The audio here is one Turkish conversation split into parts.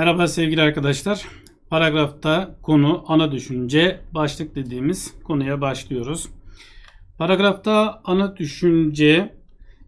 Merhaba sevgili arkadaşlar. Paragrafta konu ana düşünce başlık dediğimiz konuya başlıyoruz. Paragrafta ana düşünce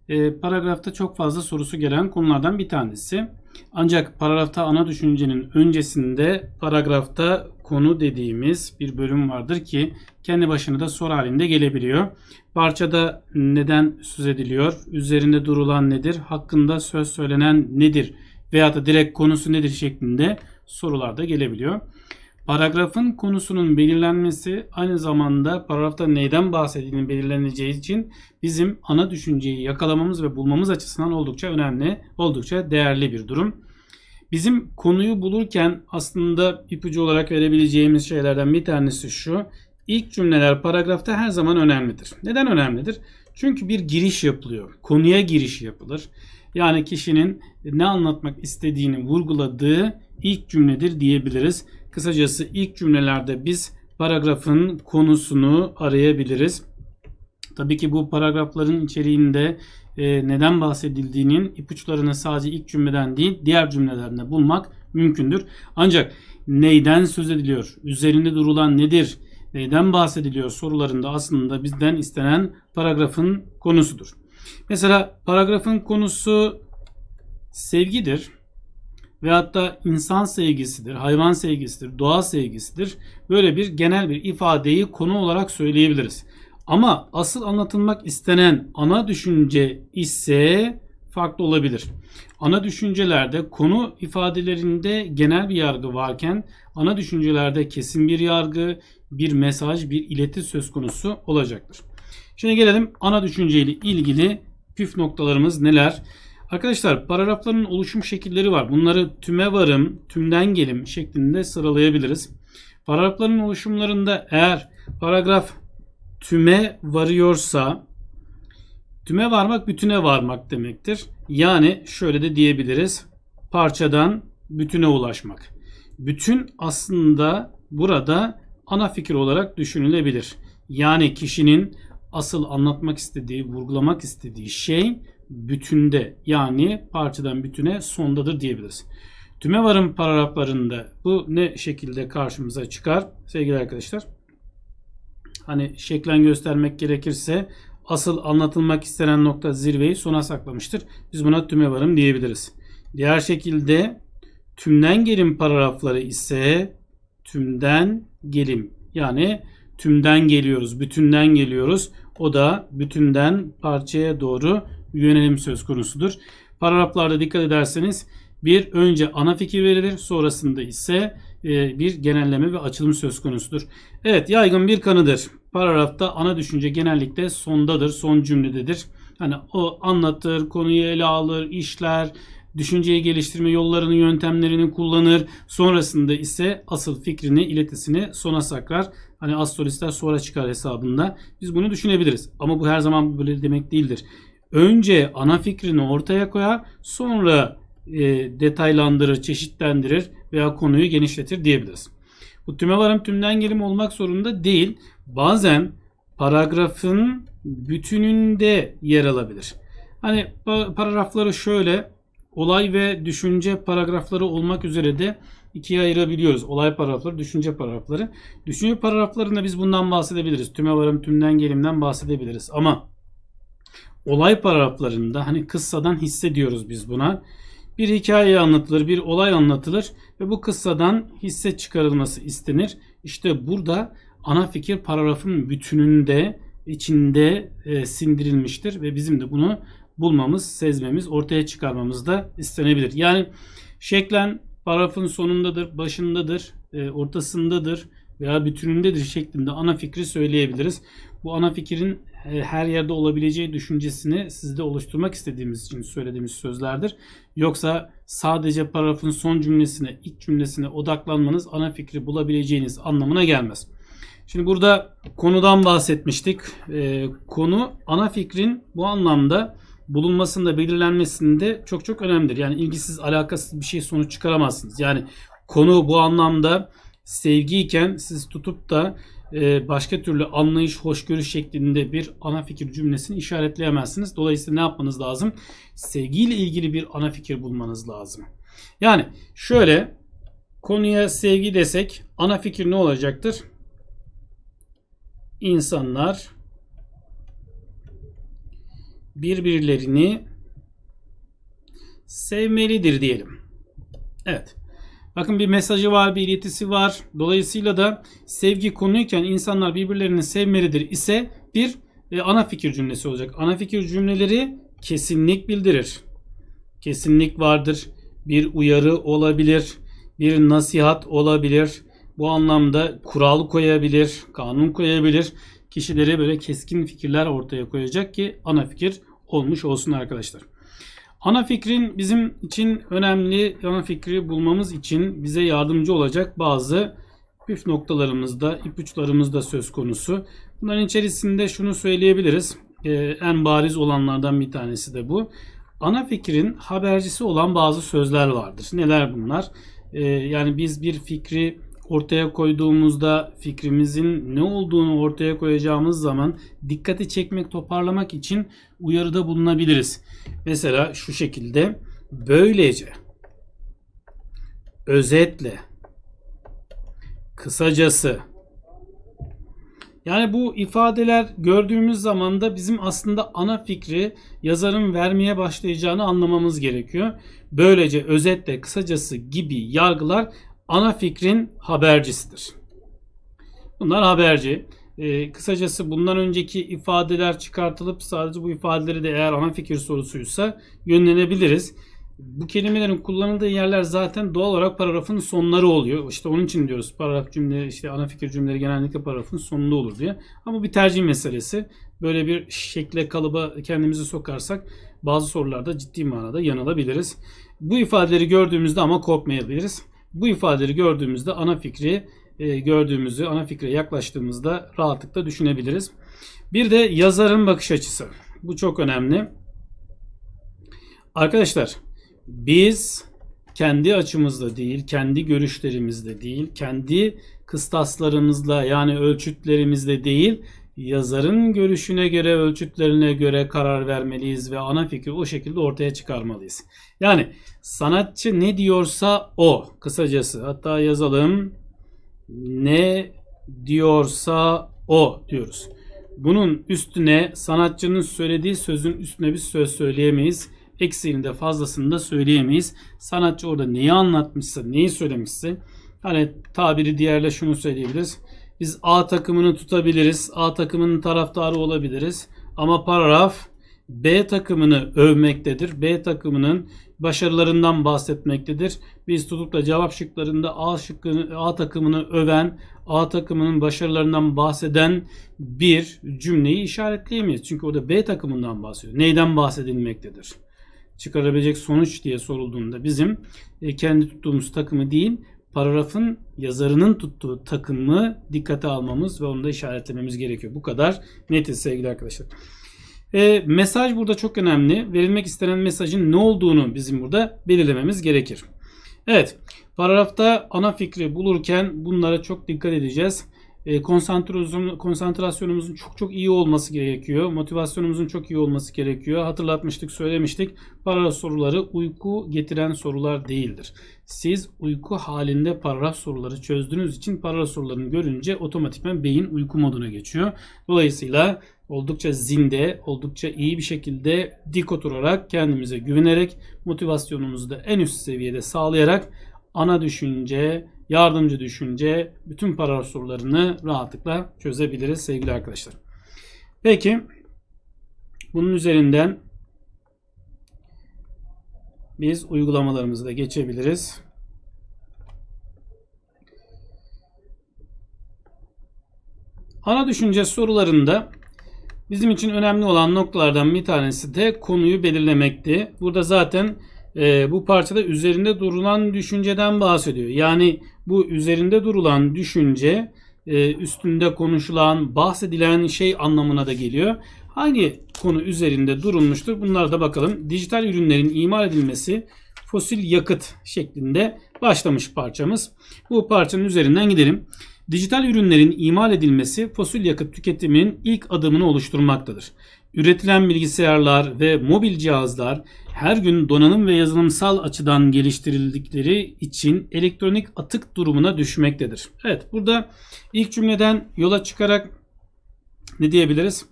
e, paragrafta çok fazla sorusu gelen konulardan bir tanesi. Ancak paragrafta ana düşüncenin öncesinde paragrafta konu dediğimiz bir bölüm vardır ki kendi başına da soru halinde gelebiliyor. Parçada neden söz ediliyor? Üzerinde durulan nedir? Hakkında söz söylenen nedir? Veya da direkt konusu nedir şeklinde sorular da gelebiliyor. Paragrafın konusunun belirlenmesi aynı zamanda paragrafta neyden bahsedildiğinin belirleneceği için bizim ana düşünceyi yakalamamız ve bulmamız açısından oldukça önemli, oldukça değerli bir durum. Bizim konuyu bulurken aslında ipucu olarak verebileceğimiz şeylerden bir tanesi şu. İlk cümleler paragrafta her zaman önemlidir. Neden önemlidir? Çünkü bir giriş yapılıyor. Konuya giriş yapılır. Yani kişinin ne anlatmak istediğini vurguladığı ilk cümledir diyebiliriz. Kısacası ilk cümlelerde biz paragrafın konusunu arayabiliriz. Tabii ki bu paragrafların içeriğinde e, neden bahsedildiğinin ipuçlarını sadece ilk cümleden değil diğer cümlelerinde bulmak mümkündür. Ancak neyden söz ediliyor? Üzerinde durulan nedir? Neyden bahsediliyor sorularında aslında bizden istenen paragrafın konusudur. Mesela paragrafın konusu sevgidir ve hatta insan sevgisidir, hayvan sevgisidir, doğa sevgisidir. Böyle bir genel bir ifadeyi konu olarak söyleyebiliriz. Ama asıl anlatılmak istenen ana düşünce ise farklı olabilir. Ana düşüncelerde konu ifadelerinde genel bir yargı varken ana düşüncelerde kesin bir yargı, bir mesaj, bir ileti söz konusu olacaktır. Şimdi gelelim ana düşünceyle ilgili püf noktalarımız neler? Arkadaşlar paragrafların oluşum şekilleri var. Bunları tüme varım, tümden gelim şeklinde sıralayabiliriz. Paragrafların oluşumlarında eğer paragraf tüme varıyorsa tüme varmak bütüne varmak demektir. Yani şöyle de diyebiliriz. Parçadan bütüne ulaşmak. Bütün aslında burada ana fikir olarak düşünülebilir. Yani kişinin asıl anlatmak istediği, vurgulamak istediği şey bütünde yani parçadan bütüne sondadır diyebiliriz. Tüme varım paragraflarında bu ne şekilde karşımıza çıkar sevgili arkadaşlar? Hani şeklen göstermek gerekirse asıl anlatılmak istenen nokta zirveyi sona saklamıştır. Biz buna tüme varım diyebiliriz. Diğer şekilde tümden gelim paragrafları ise tümden gelim yani tümden geliyoruz, bütünden geliyoruz. O da bütünden parçaya doğru yönelim söz konusudur. Paragraflarda dikkat ederseniz bir önce ana fikir verilir sonrasında ise e, bir genelleme ve açılım söz konusudur. Evet yaygın bir kanıdır. Paragrafta ana düşünce genellikle sondadır, son cümlededir. Hani o anlatır, konuyu ele alır, işler, düşünceyi geliştirme yollarını, yöntemlerini kullanır. Sonrasında ise asıl fikrini, iletisini sona saklar. Hani astrolistler sonra çıkar hesabında. Biz bunu düşünebiliriz. Ama bu her zaman böyle demek değildir. Önce ana fikrini ortaya koyar, sonra e, detaylandırır, çeşitlendirir veya konuyu genişletir diyebiliriz. Bu tüme varım tümden gelim olmak zorunda değil. Bazen paragrafın bütününde yer alabilir. Hani paragrafları şöyle olay ve düşünce paragrafları olmak üzere de ikiye ayırabiliyoruz. Olay paragrafları, düşünce paragrafları. Düşünce paragraflarında biz bundan bahsedebiliriz. Tüme varım, tümden gelimden bahsedebiliriz. Ama olay paragraflarında hani kıssadan hissediyoruz biz buna. Bir hikaye anlatılır, bir olay anlatılır ve bu kıssadan hisse çıkarılması istenir. İşte burada ana fikir paragrafın bütününde içinde e, sindirilmiştir ve bizim de bunu bulmamız, sezmemiz, ortaya çıkarmamız da istenebilir. Yani şeklen paragrafın sonundadır, başındadır, e, ortasındadır veya bütünündedir şeklinde ana fikri söyleyebiliriz. Bu ana fikrin e, her yerde olabileceği düşüncesini sizde oluşturmak istediğimiz için söylediğimiz sözlerdir. Yoksa sadece paragrafın son cümlesine, ilk cümlesine odaklanmanız ana fikri bulabileceğiniz anlamına gelmez. Şimdi burada konudan bahsetmiştik. E, konu ana fikrin bu anlamda bulunmasında, belirlenmesinde çok çok önemlidir. Yani ilgisiz, alakasız bir şey sonuç çıkaramazsınız. Yani konu bu anlamda sevgiyken siz tutup da e, başka türlü anlayış, hoşgörü şeklinde bir ana fikir cümlesini işaretleyemezsiniz. Dolayısıyla ne yapmanız lazım? Sevgiyle ilgili bir ana fikir bulmanız lazım. Yani şöyle Konuya sevgi desek ana fikir ne olacaktır? İnsanlar birbirlerini sevmelidir diyelim. Evet. Bakın bir mesajı var, bir iletisi var. Dolayısıyla da sevgi konuyken insanlar birbirlerini sevmelidir ise bir e, ana fikir cümlesi olacak. Ana fikir cümleleri kesinlik bildirir. Kesinlik vardır. Bir uyarı olabilir. Bir nasihat olabilir. Bu anlamda kural koyabilir, kanun koyabilir. Kişilere böyle keskin fikirler ortaya koyacak ki ana fikir olmuş olsun arkadaşlar. Ana fikrin bizim için önemli, ana fikri bulmamız için bize yardımcı olacak bazı püf noktalarımızda, ipuçlarımızda söz konusu. Bunların içerisinde şunu söyleyebiliriz. Ee, en bariz olanlardan bir tanesi de bu. Ana fikrin habercisi olan bazı sözler vardır. Neler bunlar? Ee, yani biz bir fikri ortaya koyduğumuzda fikrimizin ne olduğunu ortaya koyacağımız zaman dikkati çekmek, toparlamak için uyarıda bulunabiliriz. Mesela şu şekilde böylece özetle kısacası yani bu ifadeler gördüğümüz zaman da bizim aslında ana fikri yazarın vermeye başlayacağını anlamamız gerekiyor. Böylece özetle kısacası gibi yargılar ana fikrin habercisidir. Bunlar haberci. Ee, kısacası bundan önceki ifadeler çıkartılıp sadece bu ifadeleri de eğer ana fikir sorusuysa yönlenebiliriz. Bu kelimelerin kullanıldığı yerler zaten doğal olarak paragrafın sonları oluyor. İşte onun için diyoruz paragraf cümleleri işte ana fikir cümleleri genellikle paragrafın sonunda olur diye. Ama bir tercih meselesi. Böyle bir şekle kalıba kendimizi sokarsak bazı sorularda ciddi manada yanılabiliriz. Bu ifadeleri gördüğümüzde ama korkmayabiliriz. Bu ifadeleri gördüğümüzde ana fikri e, gördüğümüzü, ana fikre yaklaştığımızda rahatlıkla düşünebiliriz. Bir de yazarın bakış açısı. Bu çok önemli. Arkadaşlar biz kendi açımızda değil, kendi görüşlerimizde değil, kendi kıstaslarımızla yani ölçütlerimizle değil, yazarın görüşüne göre, ölçütlerine göre karar vermeliyiz ve ana fikri o şekilde ortaya çıkarmalıyız. Yani sanatçı ne diyorsa o kısacası. Hatta yazalım ne diyorsa o diyoruz. Bunun üstüne sanatçının söylediği sözün üstüne bir söz söyleyemeyiz. Eksiğini de fazlasını da söyleyemeyiz. Sanatçı orada neyi anlatmışsa, neyi söylemişse hani tabiri diğerle şunu söyleyebiliriz. Biz A takımını tutabiliriz. A takımının taraftarı olabiliriz. Ama paragraf B takımını övmektedir. B takımının başarılarından bahsetmektedir. Biz tutup da cevap şıklarında A, şıkkını, A takımını öven, A takımının başarılarından bahseden bir cümleyi işaretleyemeyiz. Çünkü orada B takımından bahsediyor. Neyden bahsedilmektedir? Çıkarabilecek sonuç diye sorulduğunda bizim e, kendi tuttuğumuz takımı değil, paragrafın yazarının tuttuğu takımı dikkate almamız ve onu da işaretlememiz gerekiyor. Bu kadar netiz sevgili arkadaşlar. E, mesaj burada çok önemli. Verilmek istenen mesajın ne olduğunu bizim burada belirlememiz gerekir. Evet, paragrafta ana fikri bulurken bunlara çok dikkat edeceğiz. E, konsantrasyonumuzun çok çok iyi olması gerekiyor. Motivasyonumuzun çok iyi olması gerekiyor. Hatırlatmıştık, söylemiştik. Paragraf soruları uyku getiren sorular değildir. Siz uyku halinde paragraf soruları çözdüğünüz için paragraf sorularını görünce otomatikman beyin uyku moduna geçiyor. Dolayısıyla oldukça zinde, oldukça iyi bir şekilde dik oturarak, kendimize güvenerek, motivasyonumuzu da en üst seviyede sağlayarak ana düşünce, yardımcı düşünce, bütün paragraf sorularını rahatlıkla çözebiliriz sevgili arkadaşlar. Peki, bunun üzerinden biz uygulamalarımızı da geçebiliriz. Ana düşünce sorularında bizim için önemli olan noktalardan bir tanesi de konuyu belirlemekti. Burada zaten e, bu parçada üzerinde durulan düşünceden bahsediyor. Yani bu üzerinde durulan düşünce e, üstünde konuşulan, bahsedilen şey anlamına da geliyor. Hangi konu üzerinde durulmuştur? Bunlara da bakalım. Dijital ürünlerin imal edilmesi fosil yakıt şeklinde başlamış parçamız. Bu parçanın üzerinden gidelim. Dijital ürünlerin imal edilmesi fosil yakıt tüketiminin ilk adımını oluşturmaktadır. Üretilen bilgisayarlar ve mobil cihazlar her gün donanım ve yazılımsal açıdan geliştirildikleri için elektronik atık durumuna düşmektedir. Evet burada ilk cümleden yola çıkarak ne diyebiliriz?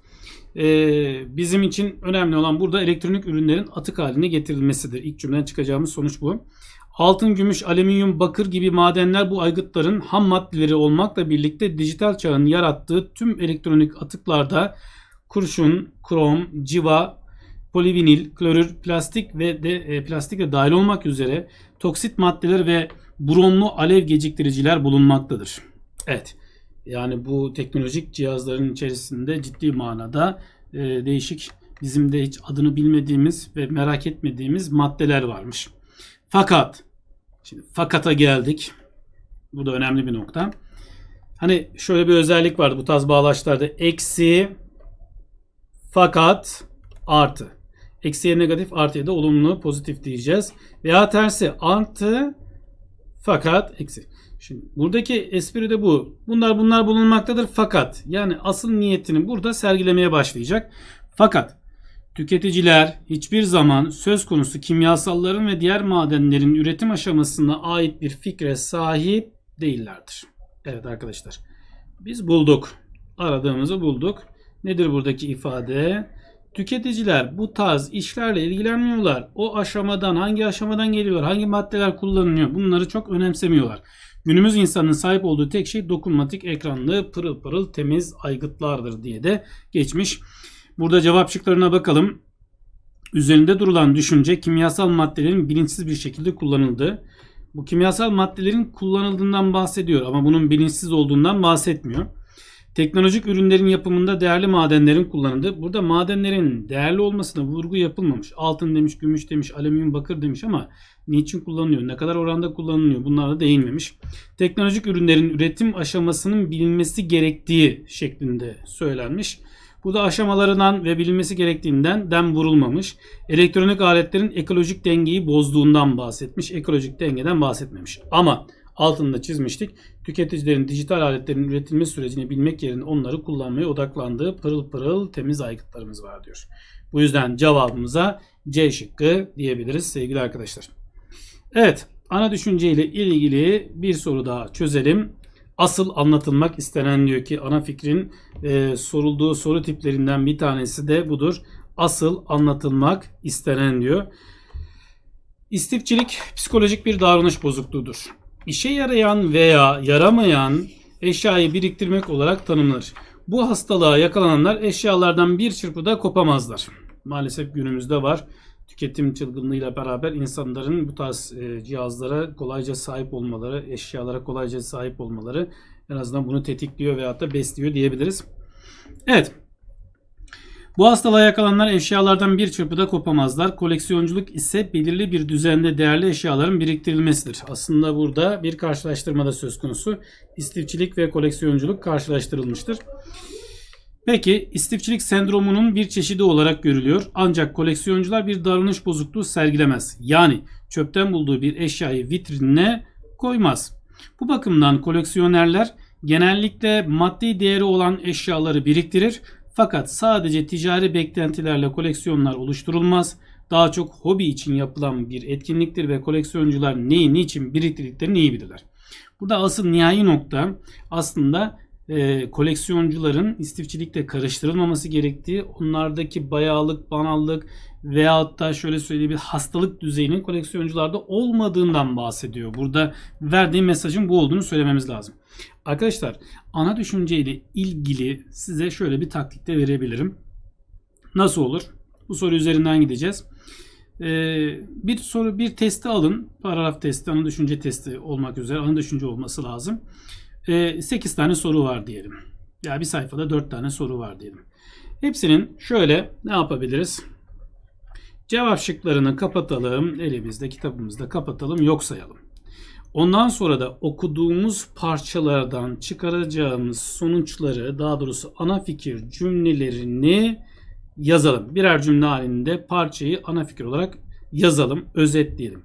Ee, bizim için önemli olan burada elektronik ürünlerin atık haline getirilmesidir. İlk cümleden çıkacağımız sonuç bu. Altın, gümüş, alüminyum, bakır gibi madenler bu aygıtların ham maddeleri olmakla birlikte dijital çağın yarattığı tüm elektronik atıklarda kurşun, krom, civa, polivinil, klorür, plastik ve de e, plastik dahil olmak üzere toksit maddeler ve bromlu alev geciktiriciler bulunmaktadır. Evet. Yani bu teknolojik cihazların içerisinde ciddi manada e, değişik bizim de hiç adını bilmediğimiz ve merak etmediğimiz maddeler varmış. Fakat şimdi fakata geldik. Bu da önemli bir nokta. Hani şöyle bir özellik vardı bu tarz bağlaçlarda. Eksi fakat artı. Eksiye negatif artıya da olumlu pozitif diyeceğiz. Veya tersi artı fakat eksi. Şimdi buradaki espri de bu. Bunlar bunlar bulunmaktadır fakat yani asıl niyetini burada sergilemeye başlayacak. Fakat tüketiciler hiçbir zaman söz konusu kimyasalların ve diğer madenlerin üretim aşamasına ait bir fikre sahip değillerdir. Evet arkadaşlar. Biz bulduk. Aradığımızı bulduk. Nedir buradaki ifade? Tüketiciler bu tarz işlerle ilgilenmiyorlar. O aşamadan hangi aşamadan geliyor, hangi maddeler kullanılıyor bunları çok önemsemiyorlar. Günümüz insanının sahip olduğu tek şey dokunmatik ekranlı pırıl pırıl temiz aygıtlardır diye de geçmiş. Burada cevap şıklarına bakalım. Üzerinde durulan düşünce kimyasal maddelerin bilinçsiz bir şekilde kullanıldığı. Bu kimyasal maddelerin kullanıldığından bahsediyor ama bunun bilinçsiz olduğundan bahsetmiyor. Teknolojik ürünlerin yapımında değerli madenlerin kullanıldığı. Burada madenlerin değerli olmasına vurgu yapılmamış. Altın demiş, gümüş demiş, alüminyum, bakır demiş ama niçin kullanılıyor, ne kadar oranda kullanılıyor bunlara değinmemiş. Teknolojik ürünlerin üretim aşamasının bilinmesi gerektiği şeklinde söylenmiş. Bu da aşamalarından ve bilinmesi gerektiğinden dem vurulmamış. Elektronik aletlerin ekolojik dengeyi bozduğundan bahsetmiş. Ekolojik dengeden bahsetmemiş. Ama altında çizmiştik. Tüketicilerin dijital aletlerin üretilme sürecini bilmek yerine onları kullanmaya odaklandığı pırıl pırıl temiz aygıtlarımız var diyor. Bu yüzden cevabımıza C şıkkı diyebiliriz sevgili arkadaşlar. Evet ana düşünce ile ilgili bir soru daha çözelim. Asıl anlatılmak istenen diyor ki ana fikrin e, sorulduğu soru tiplerinden bir tanesi de budur. Asıl anlatılmak istenen diyor. İstifçilik psikolojik bir davranış bozukluğudur. İşe yarayan veya yaramayan eşyayı biriktirmek olarak tanımlanır. Bu hastalığa yakalananlar eşyalardan bir çırpıda kopamazlar. Maalesef günümüzde var. Tüketim çılgınlığıyla beraber insanların bu tarz e, cihazlara kolayca sahip olmaları, eşyalara kolayca sahip olmaları en azından bunu tetikliyor veyahut da besliyor diyebiliriz. Evet. Bu hastalığa yakalananlar eşyalardan bir çırpıda kopamazlar. Koleksiyonculuk ise belirli bir düzende değerli eşyaların biriktirilmesidir. Aslında burada bir karşılaştırmada söz konusu. İstifçilik ve koleksiyonculuk karşılaştırılmıştır. Peki istifçilik sendromunun bir çeşidi olarak görülüyor. Ancak koleksiyoncular bir davranış bozukluğu sergilemez. Yani çöpten bulduğu bir eşyayı vitrinine koymaz. Bu bakımdan koleksiyonerler genellikle maddi değeri olan eşyaları biriktirir fakat sadece ticari beklentilerle koleksiyonlar oluşturulmaz. Daha çok hobi için yapılan bir etkinliktir ve koleksiyoncular neyi niçin biriktirdiklerini iyi bilirler. Burada asıl nihai nokta aslında e, koleksiyoncuların istifçilikle karıştırılmaması gerektiği, onlardaki bayağılık, banallık veyahut da şöyle söyleyeyim bir hastalık düzeyinin koleksiyoncularda olmadığından bahsediyor. Burada verdiğim mesajın bu olduğunu söylememiz lazım. Arkadaşlar ana düşünce ile ilgili size şöyle bir taktik de verebilirim. Nasıl olur? Bu soru üzerinden gideceğiz. Ee, bir soru bir testi alın. Paragraf testi, ana düşünce testi olmak üzere ana düşünce olması lazım. Ee, 8 tane soru var diyelim. Ya yani bir sayfada 4 tane soru var diyelim. Hepsinin şöyle ne yapabiliriz? Cevap şıklarını kapatalım. Elimizde kitabımızda kapatalım. Yok sayalım. Ondan sonra da okuduğumuz parçalardan çıkaracağımız sonuçları daha doğrusu ana fikir cümlelerini yazalım. Birer cümle halinde parçayı ana fikir olarak yazalım, özetleyelim.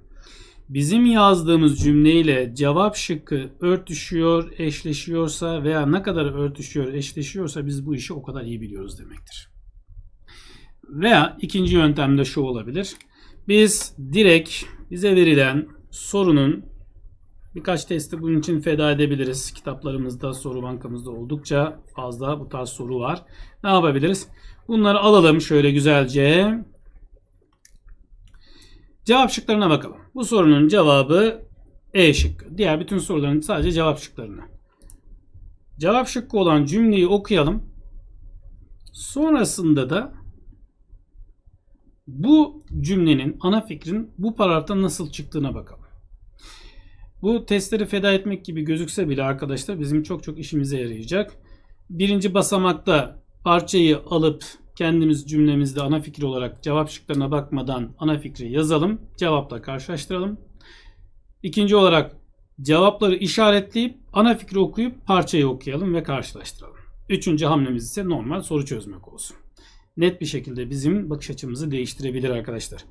Bizim yazdığımız cümleyle cevap şıkkı örtüşüyor, eşleşiyorsa veya ne kadar örtüşüyor, eşleşiyorsa biz bu işi o kadar iyi biliyoruz demektir. Veya ikinci yöntem de şu olabilir. Biz direkt bize verilen sorunun birkaç testi bunun için feda edebiliriz. Kitaplarımızda, soru bankamızda oldukça fazla bu tarz soru var. Ne yapabiliriz? Bunları alalım şöyle güzelce. Cevap şıklarına bakalım. Bu sorunun cevabı E şıkkı. Diğer bütün soruların sadece cevap şıklarına. Cevap şıkkı olan cümleyi okuyalım. Sonrasında da bu cümlenin ana fikrin bu paragrafta nasıl çıktığına bakalım. Bu testleri feda etmek gibi gözükse bile arkadaşlar bizim çok çok işimize yarayacak. Birinci basamakta parçayı alıp kendimiz cümlemizde ana fikir olarak cevap şıklarına bakmadan ana fikri yazalım. Cevapla karşılaştıralım. İkinci olarak cevapları işaretleyip ana fikri okuyup parçayı okuyalım ve karşılaştıralım. Üçüncü hamlemiz ise normal soru çözmek olsun. Net bir şekilde bizim bakış açımızı değiştirebilir arkadaşlar.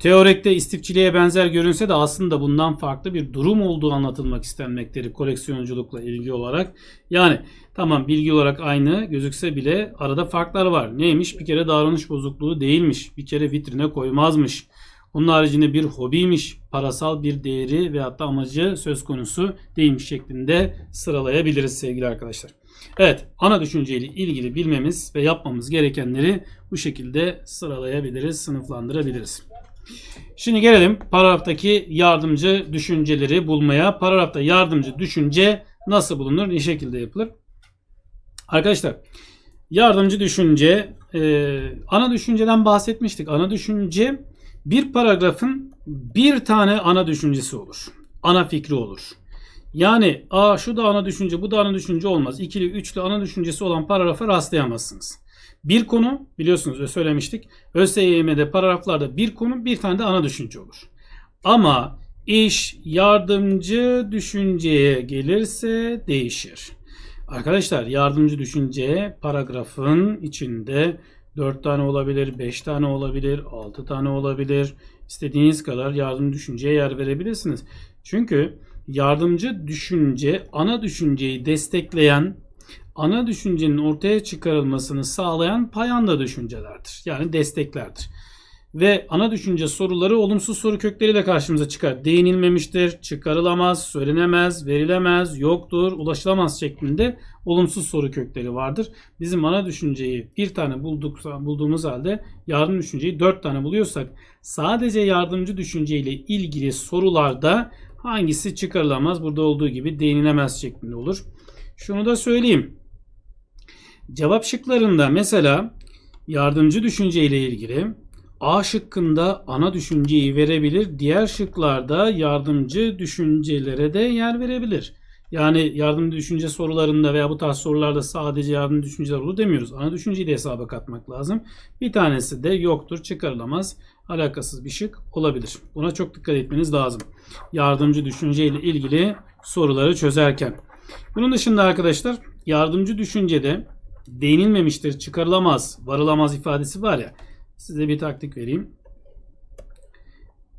Teorekte istifçiliğe benzer görünse de aslında bundan farklı bir durum olduğu anlatılmak istenmektedir koleksiyonculukla ilgili olarak. Yani tamam bilgi olarak aynı gözükse bile arada farklar var. Neymiş? Bir kere davranış bozukluğu değilmiş. Bir kere vitrine koymazmış. Onun haricinde bir hobiymiş, parasal bir değeri veyahut da amacı söz konusu değilmiş şeklinde sıralayabiliriz sevgili arkadaşlar. Evet, ana düşünceyle ilgili bilmemiz ve yapmamız gerekenleri bu şekilde sıralayabiliriz, sınıflandırabiliriz. Şimdi gelelim paragraftaki yardımcı düşünceleri bulmaya. Paragrafta yardımcı düşünce nasıl bulunur, ne şekilde yapılır? Arkadaşlar, yardımcı düşünce, e, ana düşünceden bahsetmiştik. Ana düşünce bir paragrafın bir tane ana düşüncesi olur. Ana fikri olur. Yani a şu da ana düşünce bu da ana düşünce olmaz. İkili üçlü ana düşüncesi olan paragrafa rastlayamazsınız. Bir konu biliyorsunuz söylemiştik. ÖSYM'de paragraflarda bir konu bir tane de ana düşünce olur. Ama iş yardımcı düşünceye gelirse değişir. Arkadaşlar yardımcı düşünce paragrafın içinde 4 tane olabilir, 5 tane olabilir, 6 tane olabilir. İstediğiniz kadar yardımcı düşünceye yer verebilirsiniz. Çünkü yardımcı düşünce ana düşünceyi destekleyen, ana düşüncenin ortaya çıkarılmasını sağlayan payanda düşüncelerdir. Yani desteklerdir. Ve ana düşünce soruları olumsuz soru kökleriyle karşımıza çıkar. Değinilmemiştir, çıkarılamaz, söylenemez, verilemez, yoktur, ulaşılamaz şeklinde olumsuz soru kökleri vardır. Bizim ana düşünceyi bir tane bulduk, bulduğumuz halde yardım düşünceyi dört tane buluyorsak sadece yardımcı düşünceyle ilgili sorularda hangisi çıkarılamaz burada olduğu gibi değinilemez şeklinde olur. Şunu da söyleyeyim. Cevap şıklarında mesela yardımcı düşünce ile ilgili A şıkkında ana düşünceyi verebilir. Diğer şıklarda yardımcı düşüncelere de yer verebilir. Yani yardımcı düşünce sorularında veya bu tarz sorularda sadece yardımcı düşünceler olur demiyoruz. Ana düşünceyi de hesaba katmak lazım. Bir tanesi de yoktur, çıkarılamaz, alakasız bir şık olabilir. Buna çok dikkat etmeniz lazım. Yardımcı düşünce ile ilgili soruları çözerken. Bunun dışında arkadaşlar yardımcı düşüncede değinilmemiştir, çıkarılamaz, varılamaz ifadesi var ya. Size bir taktik vereyim.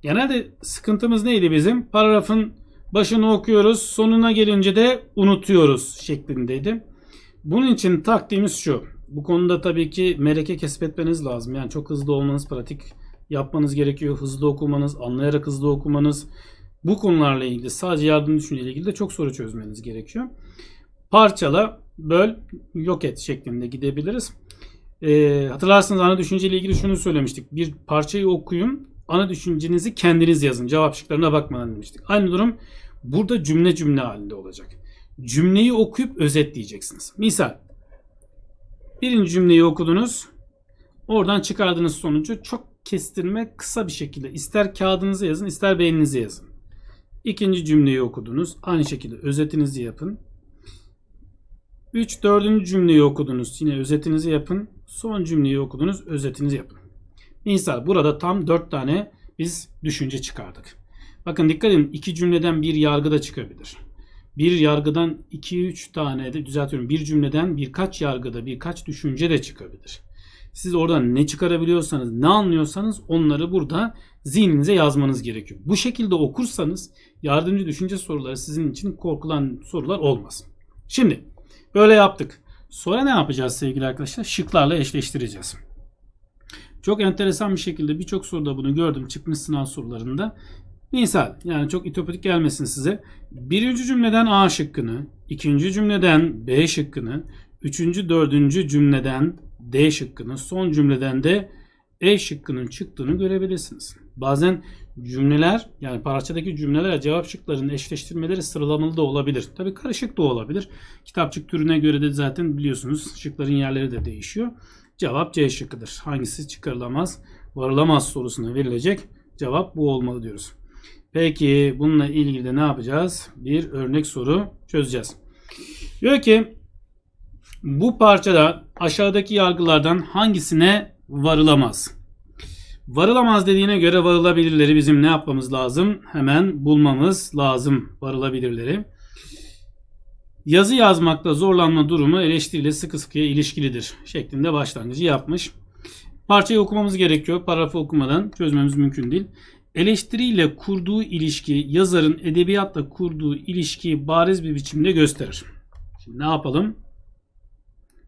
Genelde sıkıntımız neydi bizim? Paragrafın başını okuyoruz, sonuna gelince de unutuyoruz şeklindeydi. Bunun için taktiğimiz şu. Bu konuda tabii ki meleke kesbetmeniz lazım. Yani çok hızlı olmanız, pratik yapmanız gerekiyor. Hızlı okumanız, anlayarak hızlı okumanız. Bu konularla ilgili sadece yardım düşünceyle ilgili de çok soru çözmeniz gerekiyor. Parçala, böl, yok et şeklinde gidebiliriz. Ee, hatırlarsınız ana düşünceyle ilgili şunu söylemiştik. Bir parçayı okuyun, ana düşüncenizi kendiniz yazın. Cevap şıklarına bakmadan demiştik. Aynı durum burada cümle cümle halinde olacak. Cümleyi okuyup özetleyeceksiniz. Misal birinci cümleyi okudunuz. Oradan çıkardığınız sonucu çok kestirme kısa bir şekilde ister kağıdınıza yazın ister beyninize yazın. İkinci cümleyi okudunuz. Aynı şekilde özetinizi yapın. 3 4. cümleyi okudunuz. Yine özetinizi yapın. Son cümleyi okudunuz. Özetinizi yapın. Misal burada tam 4 tane biz düşünce çıkardık. Bakın dikkat edin iki cümleden bir yargı da çıkabilir. Bir yargıdan 2-3 tane de düzeltiyorum. Bir cümleden birkaç yargıda birkaç düşünce de çıkabilir. Siz oradan ne çıkarabiliyorsanız, ne anlıyorsanız onları burada zihninize yazmanız gerekiyor. Bu şekilde okursanız yardımcı düşünce soruları sizin için korkulan sorular olmaz. Şimdi böyle yaptık. Sonra ne yapacağız sevgili arkadaşlar? Şıklarla eşleştireceğiz. Çok enteresan bir şekilde birçok soruda bunu gördüm çıkmış sınav sorularında. Misal yani çok itopatik gelmesin size. Birinci cümleden A şıkkını, ikinci cümleden B şıkkını, üçüncü, dördüncü cümleden D şıkkını, son cümleden de E şıkkının çıktığını görebilirsiniz. Bazen cümleler yani parçadaki cümleler cevap şıklarının eşleştirmeleri sıralamalı da olabilir. Tabi karışık da olabilir. Kitapçık türüne göre de zaten biliyorsunuz şıkların yerleri de değişiyor. Cevap C şıkkıdır. Hangisi çıkarılamaz, varılamaz sorusuna verilecek cevap bu olmalı diyoruz. Peki bununla ilgili de ne yapacağız? Bir örnek soru çözeceğiz. Diyor ki bu parçada aşağıdaki yargılardan hangisine varılamaz? Varılamaz dediğine göre varılabilirleri bizim ne yapmamız lazım? Hemen bulmamız lazım varılabilirleri. Yazı yazmakta zorlanma durumu eleştiriyle sıkı sıkıya ilişkilidir şeklinde başlangıcı yapmış. Parçayı okumamız gerekiyor. Paragrafı okumadan çözmemiz mümkün değil. Eleştiriyle kurduğu ilişki yazarın edebiyatla kurduğu ilişkiyi bariz bir biçimde gösterir. Şimdi ne yapalım?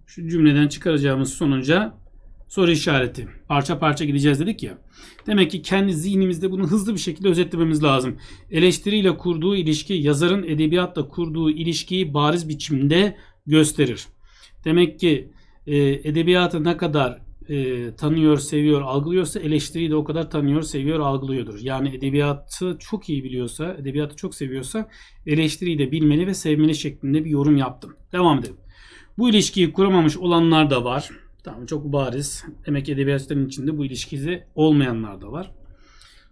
Şu cümleden çıkaracağımız sonuca soru işareti. Parça parça gideceğiz dedik ya. Demek ki kendi zihnimizde bunu hızlı bir şekilde özetlememiz lazım. Eleştiriyle kurduğu ilişki yazarın edebiyatla kurduğu ilişkiyi bariz biçimde gösterir. Demek ki e, edebiyatı ne kadar e, tanıyor, seviyor, algılıyorsa eleştiriyi de o kadar tanıyor, seviyor, algılıyordur. Yani edebiyatı çok iyi biliyorsa, edebiyatı çok seviyorsa eleştiriyi de bilmeli ve sevmeli şeklinde bir yorum yaptım. Devam edelim. Bu ilişkiyi kuramamış olanlar da var. Tamam çok bariz. Demek ki edebiyatçıların içinde bu ilişkisi olmayanlar da var.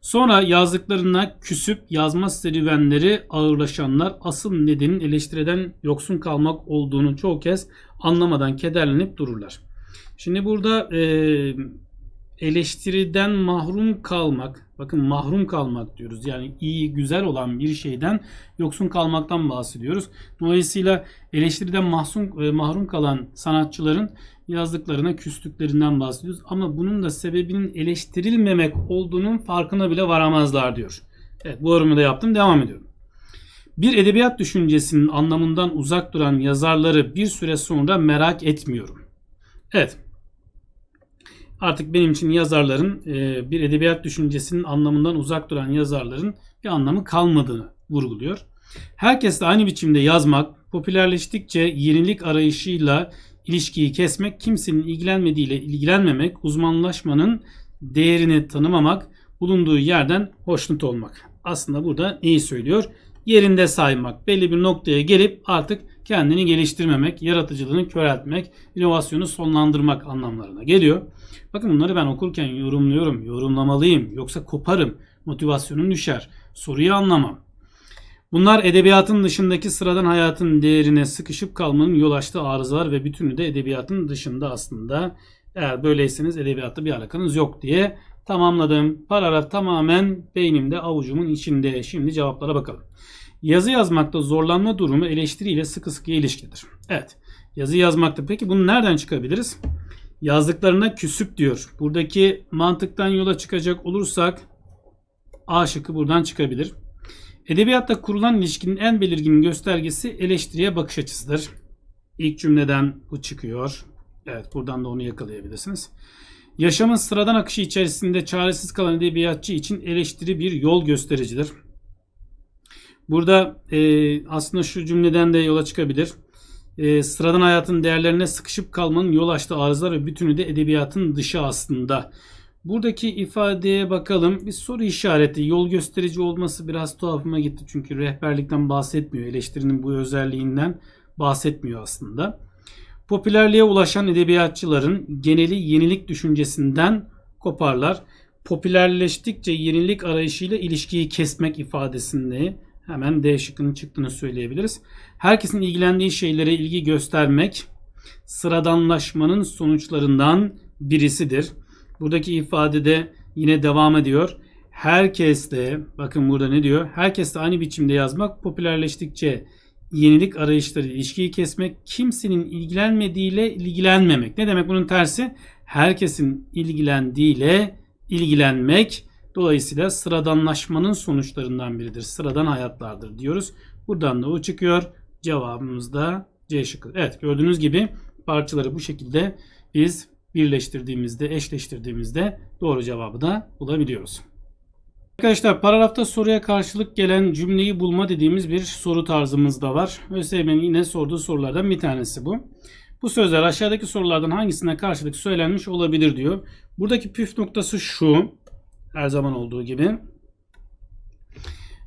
Sonra yazdıklarına küsüp yazma serüvenleri ağırlaşanlar asıl nedenin eleştiriden yoksun kalmak olduğunu çoğu kez anlamadan kederlenip dururlar. Şimdi burada e, eleştiriden mahrum kalmak, bakın mahrum kalmak diyoruz. Yani iyi, güzel olan bir şeyden yoksun kalmaktan bahsediyoruz. Dolayısıyla eleştiriden mahzun, e, mahrum kalan sanatçıların yazdıklarına küstüklerinden bahsediyoruz. Ama bunun da sebebinin eleştirilmemek olduğunun farkına bile varamazlar diyor. Evet bu yorumu da yaptım. Devam ediyorum. Bir edebiyat düşüncesinin anlamından uzak duran yazarları bir süre sonra merak etmiyorum. Evet. Artık benim için yazarların e, bir edebiyat düşüncesinin anlamından uzak duran yazarların bir anlamı kalmadığını vurguluyor. Herkes de aynı biçimde yazmak, popülerleştikçe yenilik arayışıyla ilişkiyi kesmek, kimsenin ilgilenmediğiyle ilgilenmemek, uzmanlaşmanın değerini tanımamak, bulunduğu yerden hoşnut olmak. Aslında burada neyi söylüyor? Yerinde saymak, belli bir noktaya gelip artık kendini geliştirmemek, yaratıcılığını köreltmek, inovasyonu sonlandırmak anlamlarına geliyor. Bakın bunları ben okurken yorumluyorum, yorumlamalıyım. Yoksa koparım, motivasyonum düşer, soruyu anlamam. Bunlar edebiyatın dışındaki sıradan hayatın değerine sıkışıp kalmanın yol açtığı arızalar ve bütünü de edebiyatın dışında aslında. Eğer böyleyseniz edebiyatta bir alakanız yok diye tamamladım. Paragraf tamamen beynimde avucumun içinde. Şimdi cevaplara bakalım. Yazı yazmakta zorlanma durumu eleştiriyle sıkı sıkıya ilişkidir. Evet. Yazı yazmakta. Peki bunu nereden çıkabiliriz? Yazdıklarına küsüp diyor. Buradaki mantıktan yola çıkacak olursak A şıkkı buradan çıkabilir. Edebiyatta kurulan ilişkinin en belirgin göstergesi eleştiriye bakış açısıdır. İlk cümleden bu çıkıyor. Evet buradan da onu yakalayabilirsiniz. Yaşamın sıradan akışı içerisinde çaresiz kalan edebiyatçı için eleştiri bir yol göstericidir. Burada e, aslında şu cümleden de yola çıkabilir. E, sıradan hayatın değerlerine sıkışıp kalmanın yol açtığı arızalar ve bütünü de edebiyatın dışı aslında. Buradaki ifadeye bakalım. Bir soru işareti, yol gösterici olması biraz tuhafıma gitti. Çünkü rehberlikten bahsetmiyor. Eleştirinin bu özelliğinden bahsetmiyor aslında. Popülerliğe ulaşan edebiyatçıların geneli yenilik düşüncesinden koparlar. Popülerleştikçe yenilik arayışıyla ilişkiyi kesmek ifadesinde hemen D şıkkının çıktığını söyleyebiliriz. Herkesin ilgilendiği şeylere ilgi göstermek sıradanlaşmanın sonuçlarından birisidir. Buradaki ifadede yine devam ediyor. Herkes de bakın burada ne diyor? Herkes de aynı biçimde yazmak popülerleştikçe yenilik arayışları ilişkiyi kesmek, kimsenin ilgilenmediğiyle ilgilenmemek. Ne demek bunun tersi? Herkesin ilgilendiğiyle ilgilenmek. Dolayısıyla sıradanlaşmanın sonuçlarından biridir. Sıradan hayatlardır diyoruz. Buradan da o çıkıyor. Cevabımız da C şıkkı. Evet gördüğünüz gibi parçaları bu şekilde biz birleştirdiğimizde, eşleştirdiğimizde doğru cevabı da bulabiliyoruz. Arkadaşlar paragrafta soruya karşılık gelen cümleyi bulma dediğimiz bir soru tarzımız da var. ÖSYM'nin yine sorduğu sorulardan bir tanesi bu. Bu sözler aşağıdaki sorulardan hangisine karşılık söylenmiş olabilir diyor. Buradaki püf noktası şu. Her zaman olduğu gibi.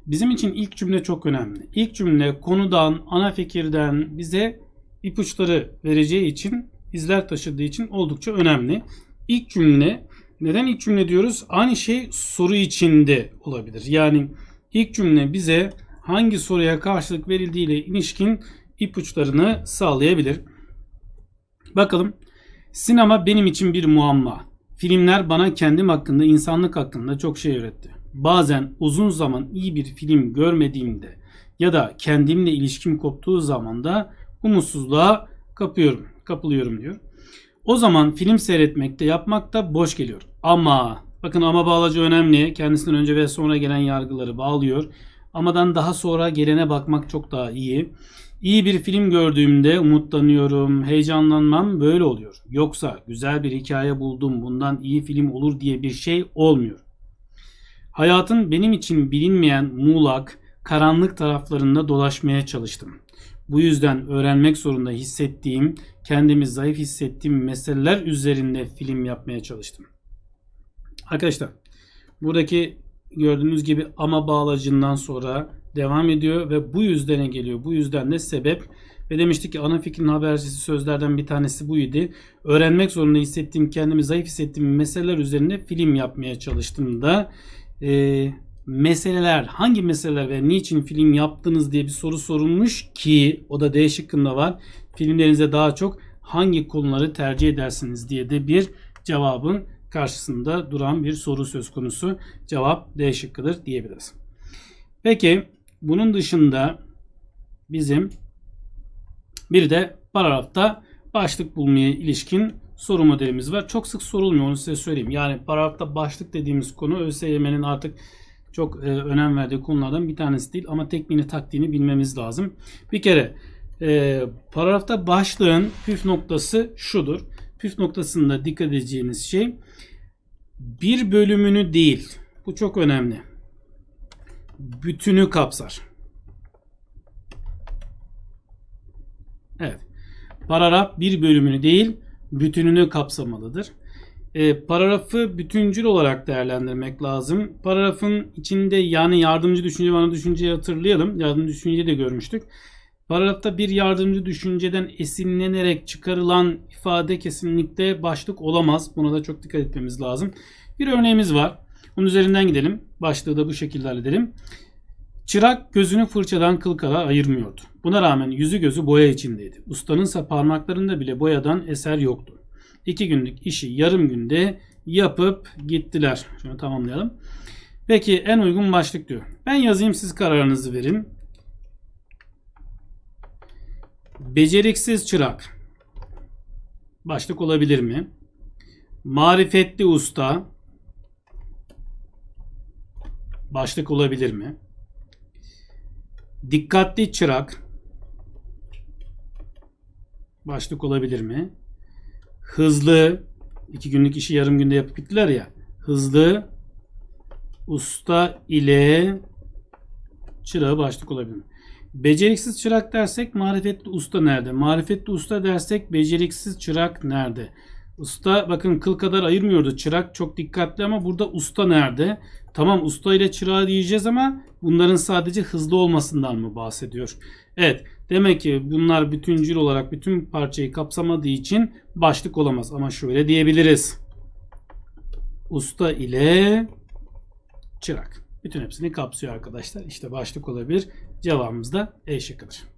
Bizim için ilk cümle çok önemli. İlk cümle konudan, ana fikirden bize ipuçları vereceği için, izler taşıdığı için oldukça önemli. İlk cümle, neden ilk cümle diyoruz? Aynı şey soru içinde olabilir. Yani ilk cümle bize hangi soruya karşılık verildiğiyle ilişkin ipuçlarını sağlayabilir. Bakalım. Sinema benim için bir muamma. Filmler bana kendim hakkında, insanlık hakkında çok şey öğretti. Bazen uzun zaman iyi bir film görmediğimde ya da kendimle ilişkim koptuğu zaman da umutsuzluğa kapıyorum, kapılıyorum diyor. O zaman film seyretmekte, yapmakta boş geliyor. Ama bakın ama bağlacı önemli. Kendisinden önce ve sonra gelen yargıları bağlıyor. Amadan daha sonra gelene bakmak çok daha iyi. İyi bir film gördüğümde umutlanıyorum, heyecanlanmam böyle oluyor. Yoksa güzel bir hikaye buldum, bundan iyi film olur diye bir şey olmuyor. Hayatın benim için bilinmeyen muğlak, karanlık taraflarında dolaşmaya çalıştım. Bu yüzden öğrenmek zorunda hissettiğim, kendimi zayıf hissettiğim meseleler üzerinde film yapmaya çalıştım. Arkadaşlar, buradaki gördüğünüz gibi ama bağlacından sonra devam ediyor ve bu yüzdene geliyor. Bu yüzden de sebep ve demiştik ki ana fikrin habercisi sözlerden bir tanesi buydu. Öğrenmek zorunda hissettiğim, kendimi zayıf hissettiğim meseleler üzerine film yapmaya çalıştım da e, meseleler, hangi meseleler ve niçin film yaptınız diye bir soru sorulmuş ki o da D şıkkında var. Filmlerinize daha çok hangi konuları tercih edersiniz diye de bir cevabın karşısında duran bir soru söz konusu. Cevap D şıkkıdır diyebiliriz. Peki bunun dışında bizim bir de paragrafta başlık bulmaya ilişkin soru modelimiz var. Çok sık sorulmuyor onu size söyleyeyim. Yani paragrafta başlık dediğimiz konu ÖSYM'nin artık çok e, önem verdiği konulardan bir tanesi değil ama tekniğini taktiğini bilmemiz lazım. Bir kere e, paragrafta başlığın püf noktası şudur. Püf noktasında dikkat edeceğiniz şey bir bölümünü değil. Bu çok önemli. Bütünü kapsar. Evet. Paragraf bir bölümünü değil, bütününü kapsamalıdır. E, paragrafı bütüncül olarak değerlendirmek lazım. Paragrafın içinde yani yardımcı düşünce ve ana düşünceyi hatırlayalım. Yardımcı düşünceyi de görmüştük. Paragrafta bir yardımcı düşünceden esinlenerek çıkarılan ifade kesinlikle başlık olamaz. Buna da çok dikkat etmemiz lazım. Bir örneğimiz var. Onun üzerinden gidelim. Başlığı da bu şekilde halledelim. Çırak gözünü fırçadan kıl kadar ayırmıyordu. Buna rağmen yüzü gözü boya içindeydi. Ustanınsa parmaklarında bile boyadan eser yoktu. İki günlük işi yarım günde yapıp gittiler. Şunu tamamlayalım. Peki en uygun başlık diyor. Ben yazayım siz kararınızı verin. Beceriksiz çırak. Başlık olabilir mi? Marifetli usta. Başlık olabilir mi? Dikkatli çırak. Başlık olabilir mi? Hızlı. iki günlük işi yarım günde yapıp gittiler ya. Hızlı. Usta ile çırağı başlık olabilir mi? Beceriksiz çırak dersek marifetli usta nerede? Marifetli usta dersek beceriksiz çırak nerede? Usta bakın kıl kadar ayırmıyordu. Çırak çok dikkatli ama burada usta nerede? Tamam usta ile çırağı diyeceğiz ama bunların sadece hızlı olmasından mı bahsediyor? Evet demek ki bunlar bütüncül olarak bütün parçayı kapsamadığı için başlık olamaz. Ama şöyle diyebiliriz. Usta ile çırak. Bütün hepsini kapsıyor arkadaşlar. İşte başlık olabilir. Cevabımız da E şıkkıdır.